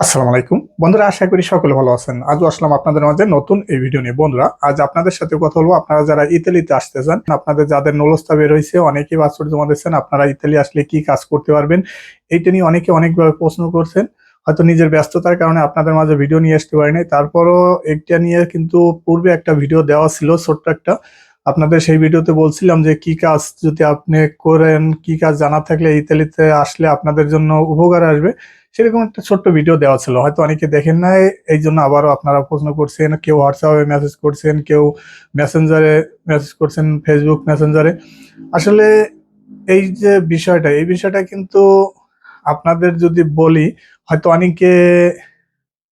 আসসালামু আলাইকুম। বন্ধুরা, আশা করি সকলে ভালো আছেন। আজও আসলাম আপনাদের মাঝে নতুন এই ভিডিও নিয়ে। বন্ধুরা, আজ আপনাদের সাথে কথা বলব। আপনারা যারা ইতালিতে আসতে চান, আপনাদের যাদের নলস্তা বের হয়েছে, অনেকেই পাসপোর্ট জমা আপনারা ইতালি আসলে কি কাজ করতে পারবেন, এইটা নিয়ে অনেকে অনেকভাবে প্রশ্ন করছেন। হয়তো নিজের ব্যস্ততার কারণে আপনাদের মাঝে ভিডিও নিয়ে আসতে পারিনি তারপরও এটা নিয়ে কিন্তু পূর্বে একটা ভিডিও দেওয়া ছিল, ছোট্ট একটা। আপনাদের সেই ভিডিওতে বলছিলাম যে, কি কাজ যদি আপনি করেন, কি কাজ জানা থাকলে ইতালিতে আসলে আপনাদের জন্য উপকার আসবে। সেরকম একটা ছোট্ট ভিডিও দেওয়া ছিল। হয়তো অনেকে দেখেন নাই এই জন্য আবারও আপনারা প্রশ্ন করছেন, কেউ হোয়াটসঅ্যাপে মেসেজ করছেন, কেউ মেসেঞ্জারে মেসেজ করছেন ফেসবুক মেসেঞ্জারে আসলে এই যে বিষয়টা, এই বিষয়টা কিন্তু আপনাদের যদি বলি, হয়তো অনেকে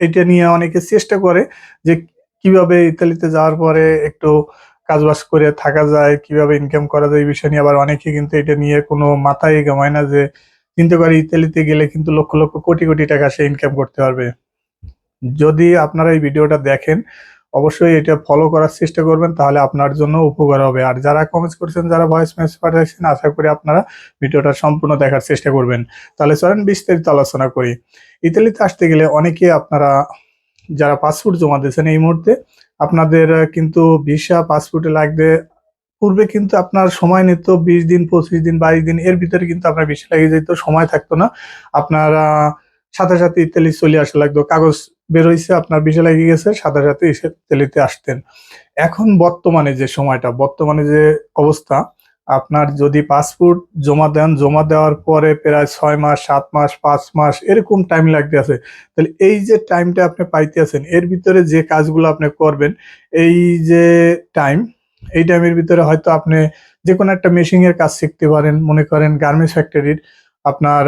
এটা নিয়ে অনেকে চেষ্টা করে যে কীভাবে ইতালিতে যাওয়ার পরে একটু কাজবাজ করে থাকা যায়, কীভাবে ইনকাম করা যায়, এই বিষয় নিয়ে। আবার অনেকে কিন্তু এটা নিয়ে কোনো মাথায় গামায় না যে চিন্তা পারি ইতালিতে গেলে কিন্তু লক্ষ লক্ষ কোটি কোটি টাকা সে ইনকাম করতে পারবে। যদি আপনারা এই ভিডিওটা দেখেন, অবশ্যই এটা ফলো করার চেষ্টা করবেন, তাহলে আপনার জন্য উপকার হবে। আর যারা কমেন্টস করছেন, যারা ভয়েস মেসেজ পাঠাচ্ছেন আশা করি আপনারা ভিডিওটা সম্পূর্ণ দেখার চেষ্টা করবেন। তাহলে চলেন বিস্তারিত আলোচনা করি। ইতালিতে আসতে গেলে অনেকে আপনারা যারা পাসপোর্ট জমা দিয়েছেন এই মুহূর্তে, আপনাদের কিন্তু ভিসা পাসপোর্টে লাগবে পূর্বে কিন্তু আপনার সময় নিত বিশ দিন, পঁচিশ দিন, বাইশ দিন, এর ভিতরে কিন্তু আপনার বেশি লেগে যেত, সময় থাকতো না। আপনারা সাথে সাথে ইতালি চলে আসা লাগতো, কাগজ বেরোইছে আপনার বিষয় লেগে গেছে সাথে সাথে এসে ইতালিতে আসতেন। এখন বর্তমানে যে সময়টা, বর্তমানে যে অবস্থা, আপনার যদি পাসপোর্ট জমা দেন, জমা দেওয়ার পরে প্রায় ছয় মাস, সাত মাস, পাঁচ মাস, এরকম টাইম লাগতে আছে। তাহলে এই যে টাইমটা আপনি পাইতে আছেন এর ভিতরে যে কাজগুলো আপনি করবেন, এই যে টাইম এই টাইমের ভিতরে হয়তো আপনি যে কোনো একটা মেশিং এর কাজ শিখতে পারেন। মনে করেন গার্মেন্টস ফ্যাক্টরির আপনার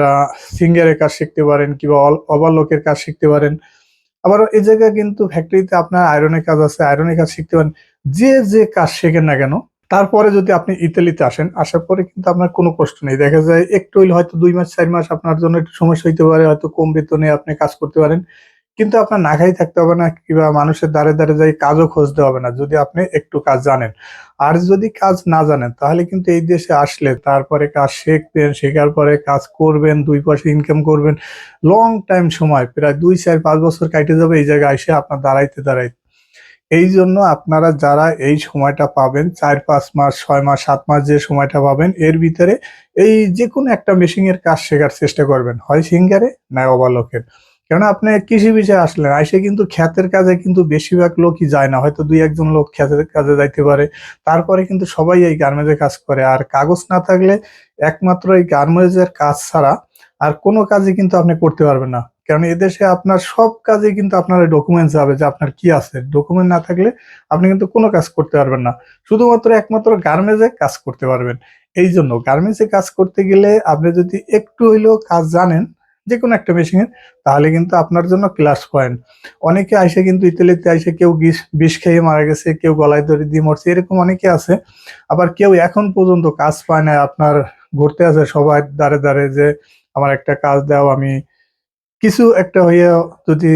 সিঙ্গারের কাজ শিখতে পারেন কিংবা ওভারলোকের কাজ শিখতে পারেন। আবার এই জায়গায় কিন্তু ফ্যাক্টরিতে আপনার আয়রনের কাজ আছে আয়রনের কাজ শিখতে পারেন। যে যে কাজ শেখেন না কেন, তারপরে যদি আপনি ইতালিতে আসেন, আসার পরে কিন্তু আপনার কোনো কষ্ট নেই। দেখা যায় একটু হয়তো দুই মাস, চার মাস আপনার জন্য একটু সমস্যা হইতে পারে, হয়তো কম বেতনে আপনি কাজ করতে পারেন। কিন্তু আপনার না খাই থাকতে হবে না, কিংবা মানুষের দ্বারে দ্বারে যাই কাজও খুঁজতে হবে না, যদি আপনি একটু কাজ জানেন। আর যদি কাজ না জানেন, তাহলে কিন্তু এই দেশে আসলে তারপরে কাজ শিখবেন, শেখার পরে কাজ করবেন, দুই পয়সা ইনকাম করবেন লং টাইম সময়, প্রায় দুই, চার, পাঁচ বছর কাটে যাবে এই জায়গায় এসে আপনার দাঁড়াইতে দাঁড়াইতে। এই জন্য আপনারা যারা এই সময়টা পাবেন, চার, পাঁচ মাস, ছয় মাস, সাত মাস যে সময়টা পাবেন, এর ভিতরে এই যে কোনো একটা মেশিং এর কাজ শেখার চেষ্টা করবেন, হয় সিঙ্গারে না ওভারলোকের কেননা আপনি কৃষি বিষয়ে আসলেন, আইসে কিন্তু খ্যাতের কাজে কিন্তু বেশিরভাগ লোকই যায় না। হয়তো দুই, একজন লোক খ্যাতের কাজে যাইতে পারে। তারপরে কিন্তু সবাই এই গার্মেন্টসে কাজ করে। আর কাগজ না থাকলে একমাত্র এই গার্মেন্টসের কাজ ছাড়া আর কোনো কাজই কিন্তু আপনি করতে পারবেন না। কারণ এদেশে আপনার সব কাজে কিন্তু আপনার ডকুমেন্টস যাবে যে আপনার কি আছে। ডকুমেন্ট না থাকলে আপনি কিন্তু কোনো কাজ করতে পারবেন না। শুধুমাত্র একমাত্র গার্মেন্টসে কাজ করতে পারবেন। এই জন্য গার্মেন্টসে কাজ করতে গেলে আপনি যদি একটু হইলেও কাজ জানেন যে কোনো একটা মেশিনের তাহলে কিন্তু আপনার জন্য ক্লাস পয়েন্ট অনেকে আইসে কিন্তু ইতালিতে আইসে কেউ বিষ খেয়ে মারা গেছে, কেউ গলায় দড়ি দিয়ে মরছে, এরকম অনেকে আছে। আবার কেউ এখন পর্যন্ত কাজ পায় না, আপনার ঘুরতে আছে সবাই দাঁড়ে দাঁড়ে যে, আমার একটা কাজ দাও, আমি কিছু একটা হইয়া যদি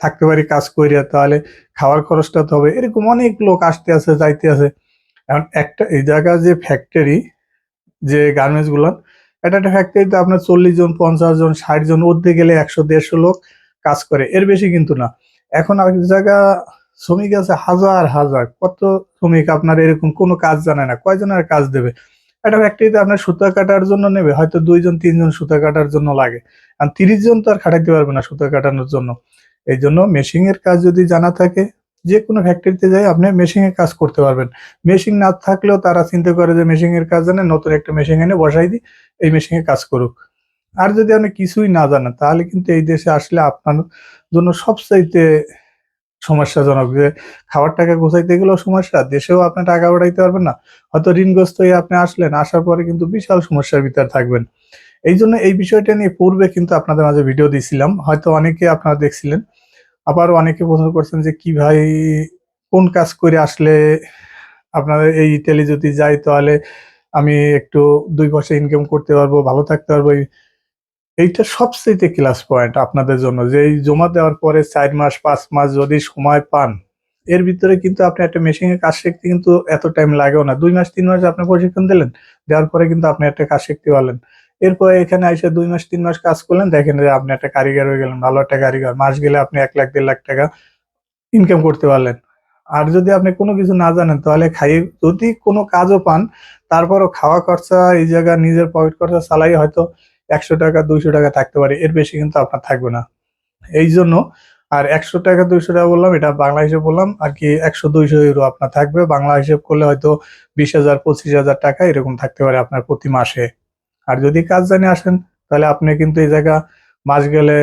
থাকতে পারি কাজ করিয়া তাহলে খাওয়ার খরচটা তো হবে। এরকম অনেক লোক আসতে আছে যাইতে আছে এখন একটা, এই জায়গার যে ফ্যাক্টরি যে গার্মেন্টস এটা একটা ফ্যাক্টরিতে আপনার চল্লিশ জন, পঞ্চাশ জন, ষাট জন অর্ধে গেলে একশো, দেড়শো লোক কাজ করে। এর বেশি কিন্তু না। এখন আর জায়গা শ্রমিক আছে, হাজার হাজার। কত শ্রমিক আপনার এরকম কোনো কাজ জানে না। কয়জনের কাজ দেবে? একটা ফ্যাক্টরিতে আপনার সুতা কাটার জন্য নেবে, হয়তো দুইজন, তিনজন সুতা কাটার জন্য লাগে। আর তিরিশ জন তো আর খাটাইতে পারবে না সুতা কাটানোর জন্য। এই জন্য মেশিং এর কাজ যদি জানা থাকে, যে কোনো ফ্যাক্টরিতে যাই আপনি মেশিং এর কাজ করতে পারবেন। মেশিন না থাকলেও তারা চিন্তা করে যে মেশিং এর কাজ জানে, নতুন একটা মেশিন এনে বসাই দিই। এই মেশিনে কাজ করুক। আর যদি আপনি কিছুই না জানেন, তাহলে কিন্তু এই দেশে আসলে আপনার জন্য সবচাইতে সমস্যাজনক যে খাবার টাকা গোছাইতে গেলেও সমস্যা, দেশেও আপনি টাকা উঠাইতে পারবেন না। হয়তো ঋণগ্রস্ত হয়ে আপনি আসলেন, আসার পরে কিন্তু বিশাল সমস্যার ভিতরে থাকবেন। এই জন্য এই বিষয়টা নিয়ে পূর্বে কিন্তু আপনাদের মাঝে ভিডিও দিয়েছিলাম। হয়তো অনেকে আপনারা দেখছিলেন। আবার অনেকে প্রশ্ন করছেন যে, কি ভাই, কোন কাজ করে আসলে আপনাদের এই ইটালি যদি যাই তাহলে আমি একটু দুই পয়সা ইনকাম করতে পারব, ভালো থাকতে পারব। এইটা সবচেয়ে ক্লাস পয়েন্ট আপনাদের জন্য। যে এই জমা দেওয়ার পরে চার মাস, পাঁচ মাস যদি সময় পান, এর ভিতরে কিন্তু আপনি একটা মেশিনের কাজ শিখতে কিন্তু এত টাইম লাগেও না। দুই মাস, তিন মাস আপনি প্রশিক্ষণ দিলেন, দেওয়ার পরে কিন্তু আপনি একটা কাজ শিখতে পারলেন। এরপরে এখানে এসে দুই মাস, তিন মাস কাজ করলেন, দেখেন যে আপনি একটা কারিগর হয়ে গেলেন, ভালো একটা কারিগর। মাস গেলে আপনি এক লাখ, দেড় লাখ টাকা ইনকাম করতে পারলেন। আর যদি আপনি কোনো কিছু না জানেন, তাহলে খাইয়ে যদি কোনো কাজও পান, তারপরও খাওয়া খরচা এই জায়গা নিজের পকেট খরচা চালাই হয়তো একশো টাকা, দুইশো টাকা থাকতে পারে। এর বেশি কিন্তু আপনার থাকবে না। এই জন্য আর একশো টাকা, দুইশো টাকা বললাম, এটা বাংলা হিসেব বললাম, আর কি একশো, দুইশো ইউরো আপনার থাকবে। বাংলা হিসেব করলে হয়তো বিশ হাজার, পঁচিশ হাজার টাকা এরকম থাকতে পারে আপনার প্রতি মাসে। আর যদি কাজ জানে আসেন, তাহলে আপনি কিন্তু এই জায়গা মাস গেলে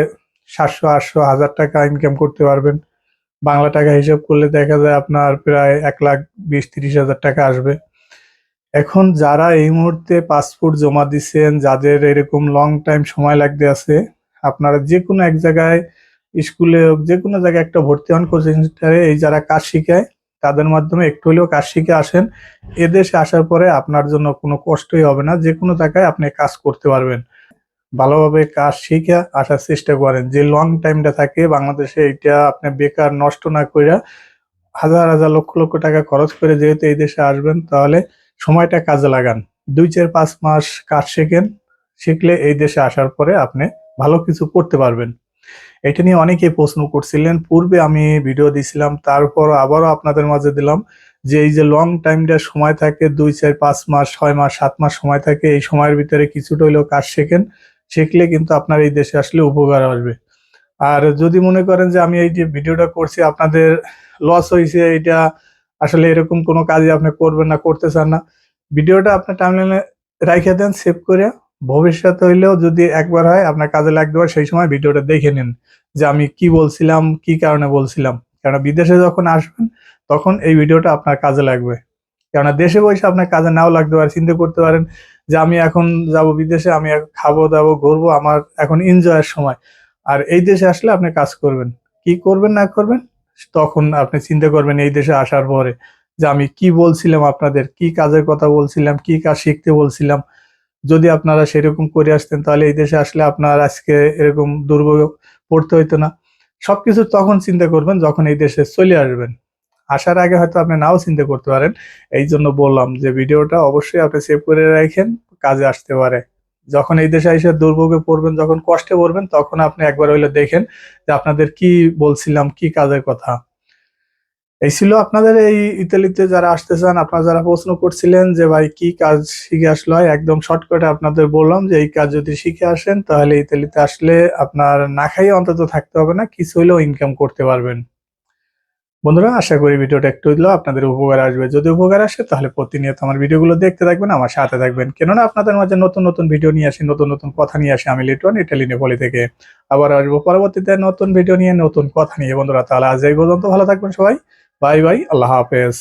সাতশো, আটশো, হাজার টাকা ইনকাম করতে পারবেন। বাংলা টাকা হিসাব করলে দেখা যায় আপনার প্রায় এক লাখ বিশ, তিরিশ হাজার টাকা আসবে। এখন যারা এই মুহূর্তে পাসপোর্ট জমা দিচ্ছেন যাদের এরকম লং টাইম সময় লাগতে আছে, আপনারা যে কোনো এক জায়গায় স্কুলে হোক যে কোনো জায়গায় একটা ভর্তি হন কোচিং সেন্টারে, এই যারা কাজ শিখায়, তাদের মাধ্যমে একটু হলেও কাজ শিখে আসেন। এদেশে আসার পরে আপনার জন্য কোনো কষ্টই হবে না যে কোনো জায়গায় আপনি কাজ করতে পারবেন। ভালোভাবে কাজ শিখে আসার চেষ্টা করেন। যে লং টাইমটা থাকে বাংলাদেশে এটা আপনি বেকার নষ্ট না করে হাজার হাজার লক্ষ লক্ষ টাকা খরচ করে যেহেতু এই দেশে আসবেন, তাহলে সময়টা কাজে লাগান। দুই, চার, পাঁচ মাস কাজ শেখেন, শিখলে এই দেশে আসার পরে আপনি ভালো কিছু করতে পারবেন। এটা নিয়ে অনেকেই প্রশ্ন করছিলেন। পূর্বে আমি ভিডিও দিছিলাম তারপর আবারও আপনাদের মাঝে দিলাম যে এই যে লং টাইমটা সময় থাকে, দুই, চার, পাঁচ মাস, ছয় মাস, সাত মাস সময় থাকে, এই সময়ের ভিতরে কিছুটা হইলেও কাজ শেখেন। শিখলে কিন্তু আপনার এই দেশে আসলে উপকার আসবে। আর যদি মনে করেন যে আমি এই যে ভিডিওটা করছি, আপনাদের লস হয়েছে এটা আসলে এরকম কোনো কাজই আপনি করবেন না, করতে চান না। ভিডিওটা আপনার টাইমলাইনে রাইখে দেন সেভ করে। ভবিষ্যতে হইলেও যদি একবার হয়, আপনার কাজে লাগতে পারে সেই সময় ভিডিওটা দেখে নিন যে আমি কি বলছিলাম, কি কারণে বলছিলাম। কারণ বিদেশে যখন আসবেন, তখন এই ভিডিওটা আপনার কাজে লাগবে। কেননা দেশে বসে আপনার কাজে নাও লাগতে পারে, চিন্তা করতে পারেন যে আমি এখন যাব বিদেশে, আমি খাব, দাবো, ঘুরবো, আমার এখন এনজয়ের সময়। আর এই দেশে আসলে আপনি কাজ করবেন। কি করবেন, না করবেন, তখন আপনি চিন্তা করবেন এই দেশে আসার পরে যে আমি কি বলছিলাম আপনাদের, কি কাজের কথা বলছিলাম, কি কাজ শিখতে বলছিলাম। যদি আপনারা সেরকম করে আসতেন, তাহলে এই দেশে আসলে আপনার আজকে এরকম দুর্ভোগ পড়তে হইতো না। সবকিছু তখন চিন্তা করবেন যখন এই দেশে চলে আসবেন। আসার আগে হয়তো আপনি নাও চিন্তা করতে পারেন। এই জন্য বললাম যে ভিডিওটা অবশ্যই আপনি সেভ করে রাখেন, কাজে আসতে পারে। যখন এই দেশে এসে দুর্ভোগে পড়বেন, যখন কষ্টে পড়বেন, তখন আপনি একবার হইলে দেখেন যে আপনাদের কি বলছিলাম, কি কাজের কথা। এই ছিল আপনাদের এই ইতালিতে যারা আসতে চান, আপনারা যারা প্রশ্ন করছিলেন যে ভাই কি কাজ শিখে আসলো হয় একদম শর্টকাটে আপনাদের বললাম যে এই কাজ যদি শিখে আসেন, তাহলে ইতালিতে আসলে আপনার না খাইয়ে অন্তত থাকতে হবে না, কিছু হলেও ইনকাম করতে পারবেন। বন্ধুরা, আশা করি ভিডিওটা একটু হলেও আপনাদের উপকার আসবে। যদি উপকার আসে, তাহলে প্রতিনিয়ত আমার ভিডিওগুলো দেখতে থাকবেন, আমার সাথে থাকবেন। কেননা আপনাদের মাঝে নতুন নতুন ভিডিও নিয়ে আসি, নতুন নতুন কথা নিয়ে আসি আমি লিটন ইটালি নেপালি থেকে। আবার আসব পরবর্তীতে নতুন ভিডিও নিয়ে, নতুন কথা নিয়ে। বন্ধুরা, তাহলে আজ এই পর্যন্ত ভালো থাকবেন সবাই। বাই বাই, আল্লাহ হাফেজ।